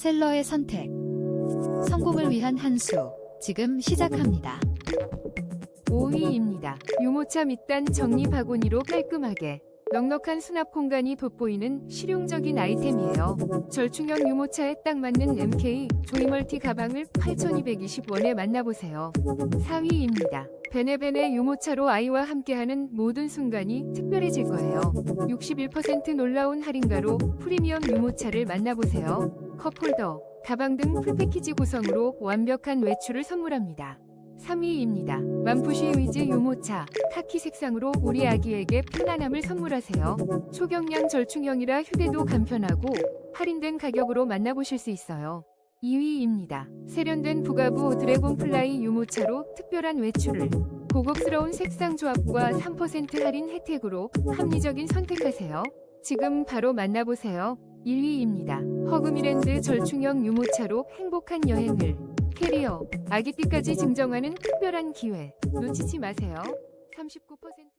셀러의 선택. 성공을 위한 한 수. 지금 시작합니다. 5위입니다. 유모차 밑단 정리 바구니로 깔끔하게 넉넉한 수납 공간이 돋보이는 실용적인 아이템이에요. 절충형 유모차에 딱 맞는 MK 조이멀티 가방을 8,220원에 만나보세요. 4위입니다. 베네베네 유모차로 아이와 함께하는 모든 순간이 특별해질 거예요. 61% 놀라운 할인가로 프리미엄 유모차를 만나보세요. 컵홀더, 가방 등 풀패키지 구성으로 완벽한 외출을 선물합니다. 3위입니다. 만푸시 위즈 유모차 카키 색상으로 우리 아기에게 편안함을 선물하세요. 초경량 절충형이라 휴대도 간편하고 할인된 가격으로 만나보실 수 있어요. 2위입니다. 세련된 부가부 드래곤플라이 유모차로 특별한 외출을 고급스러운 색상 조합과 3% 할인 혜택으로 합리적인 선택하세요. 지금 바로 만나보세요. 1위입니다. 허그미랜드 절충형 유모차로 행복한 여행을 캐리어, 아기띠까지 증정하는 특별한 기회 놓치지 마세요. 39%